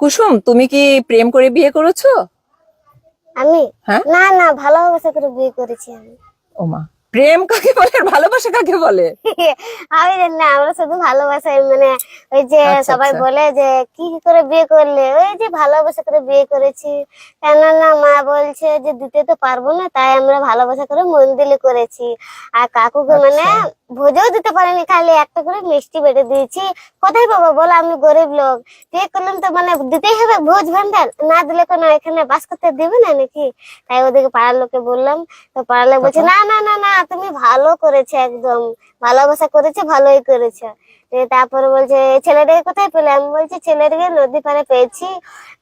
কুসুম তুমি কি প্রেম করে বিয়ে করেছ? আমি? হ্যাঁ? না না ভালোবাসা করে বিয়ে করেছি আমি। ওমা প্রেম কাকে বলে আর ভালোবাসা কাকে বলে? আমি জানি না আমরা শুধু ভালোবাসাই মানে ওই যে আচ্ছা, সবাই আচ্ছা। বলে যে কি করে বিয়ে করলে? ওই যে ভালোবাসা করে বিয়ে করেছি। কেননা মা বলছে যে দিতে তো পারব না তাই আমরা ভালোবাসা করে মন্দিরে করেছি। আর কাকুকে মানে আচ্ছা। ভোজও দিতে পারিনি খালি একটা করে মিষ্টি বেটে দিয়েছি। কোথায় পাবো বলো আমি গরিব লোক। বিয়ে করলাম তো মানে দিতেই হবে ভোজ ভান্ডার। না দিলে কোনো এখানে বাস করতে দেবে না নাকি? তাই ওদেরকে পাড়ার লোকে বললাম তো পাড়ার লোক বলছে না না না না তুমি ভালো করেছে একদম। ভালোবাসা করেছে ভালোই করেছে। তারপরে বলছে "এই ছেলেটাকে কোথায় পেলে আমি বলছি ছেলেটাকে নদী পাড়ে পেয়েছি।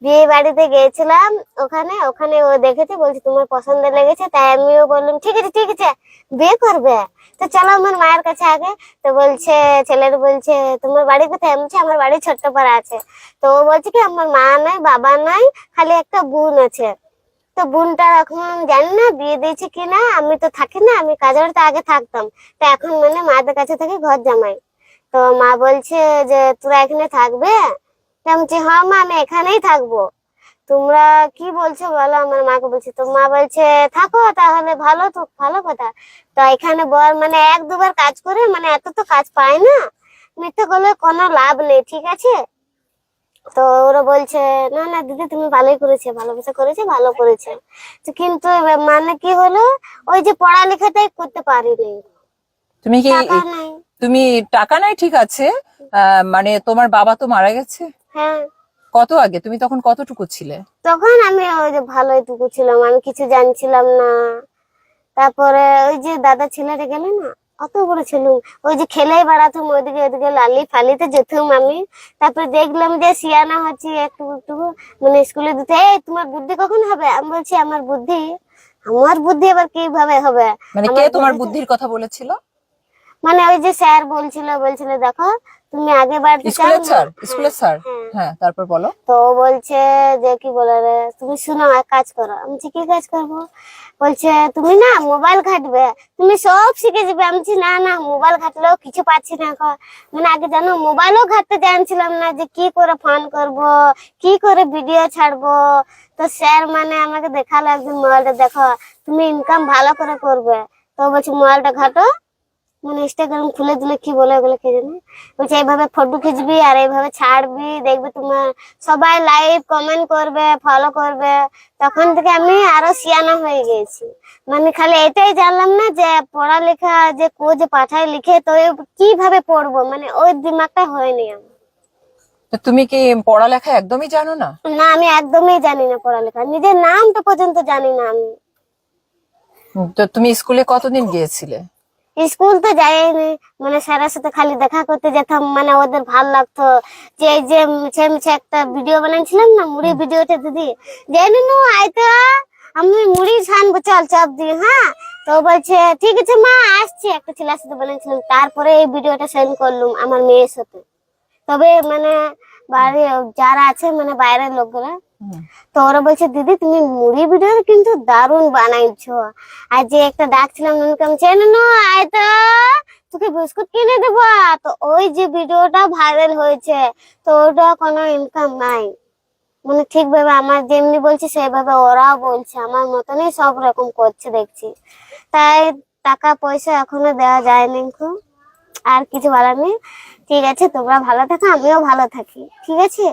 বিয়ে বাড়িতে গিয়েছিলাম ওখানে ওখানে ও দেখেছে, বলছে তোমার পছন্দ লেগেছে, তাই আমিও বললাম, ঠিক আছে ঠিক আছে, বিয়ে করবে। তো চলো আমার মায়ের কাছে আগে, তো বলছে, ছেলের বলছে, তোমার বাড়ি কোথায়? আমি আমার বাড়ি ছোট্ট পাড়া আছে। তো ও বলছে কি, আমার মা নাই, বাবা নাই, খালি একটা বোন আছে। তো বোনটা এখন জানি না, বিয়ে দিয়েছে কিনা, আমি তো থাকি না, আমি কাজের বাড়িতে আগে থাকতাম। তো এখন মানে মাদের কাছে থেকে ঘর জামাই। তো মা বলছে যে তোরা এখানে থাকবে? আমি বলছি হ্যাঁ মা আমি এখানেই থাকব। তোমরা কি বলছো বলো? আমার মাকে বলছি তো মা বলছে থাকো তাহলে ভালো তো ভালো কথা। তো এখানে বল মানে এক দুবার কাজ করে মানে এত তো কাজ পায় না। মিথ্যে করলে কোনো লাভ নেই ঠিক আছে? তো ওরা বলছে না না দিদি তুমি ভালোই করেছে ভালোবাসা করেছে ভালো করেছে। তো কিন্তু মানে কি হলো? ওই যে পড়ালেখাটাই করতে পারিনি। তুমি কি তুমি টাকা নাই ঠিক আছে। মানে তোমার বাবা তো মারা গেছে? হ্যাঁ। কত আগে? তুমি তখন কতটুকু ছিলে? তখন আমি ওই যে ভালোই টুকু ছিলাম আমি কিছু জানছিলাম না। তারপরে ওই যে দাদা ছেলেটা গেলে না অত বড় ছিল ওই যে খেলেই বেড়াতাম ওইদিকে ওইদিকে লালি ফালিতে যেতাম আমি। তারপরে দেখলাম যে সিয়ানা হচ্ছে একটু একটু মানে স্কুলে দিতে এই তোমার বুদ্ধি কখন হবে? আমি বলছি আমার বুদ্ধি আমার বুদ্ধি আবার কীভাবে হবে? মানে কে তোমার বুদ্ধির কথা বলেছিল? মানে ওই যে স্যার বলছিল বলছিল দেখো তুমি আগে বাড়তে স্কুলের স্যার স্কুলের স্যার? হ্যাঁ। হ্যাঁ তারপর বলো। তো বলছে যে কি বলে রে? তুমি শুনো এক কাজ করো। আমি বলছি, কি কাজ করব? বলছে তুমি না মোবাইল ঘাটবে। তুমি সব শিখে যাবে। আমি বলছি, না না মোবাইল ঘাটলেও কিছু পাচ্ছি না এখন মানে আগে জানো মোবাইলও ঘাটতে জানছিলাম না যে কি করে ফোন করব কি করে ভিডিও ছাড়বো। তো স্যার মানে আমাকে দেখাল একদিন মোবাইলটা দেখো তুমি ইনকাম ভালো করে করবে। তো বলছি মোবাইলটা ঘাটো মানে ইনস্টাগ্রাম খুলে দিলে কি বলে ওগুলো কে জানে? বলছে এইভাবে ফটো খিচবি আর এইভাবে ছাড়বি দেখবি তোমার সবাই লাইভ কমেন্ট করবে ফলো করবে। তখন থেকে আমি আরও সিয়ানা হয়ে গেছি মানে খালি এটাই জানলাম না যে পড়ালেখা যে কো যে পাঠায় লিখে তো কীভাবে পড়ব? মানে ওই দিমাগটা হয়নি আমার। তুমি কি পড়ালেখা একদমই জানো না? না আমি একদমই জানি না পড়ালেখা। নিজের নামটা পর্যন্ত জানি না আমি। তো তুমি স্কুলে কতদিন গিয়েছিলে? স্কুল তো যাইনি মানে স্যারের সাথে খালি দেখা করতে যেতাম। মানে ওদের ভালো লাগতো। যে এই যে মিছে মিছে একটা ভিডিও বানাইছিলাম না মুড়ি ভিডিওটা দিদি। জানি নু আইতো আমি মুড়ি ছানবো চল চাপ দিয়ে হ্যাঁ? তো বলছে ঠিক আছে মা আসছি। একটা ছেলের সাথে বানাইছিলাম। তারপরে এই ভিডিওটা সেন্ড করলুম আমার মেয়ের সাথে। তবে মানে বাড়ি যারা আছে মানে বাইরের লোকগুলা। তো ওরা বলছে, দিদি, তুমি মুড়ি ভিডিও কিন্তু দারুণ বানাইছো। আর যে একটা ডাকছিলাম নুনকাম চেন আয় তোকে বিস্কুট কিনে দেবো। তো ওই যে ভিডিওটা ভাইরাল হয়েছে, তো ওটা কোনো ইনকাম নাই। মানে ঠিকভাবে আমার যেমনি বলছি, সেভাবে ওরাও বলছে। আমার মতনই সব রকম করছে দেখছি। তাই টাকা পয়সা এখনও দেওয়া যায়নি খুব। আর কিছু বলার নেই। ঠিক আছে, তোমরা ভালো থাকো, আমিও ভালো থাকি। ঠিক আছে?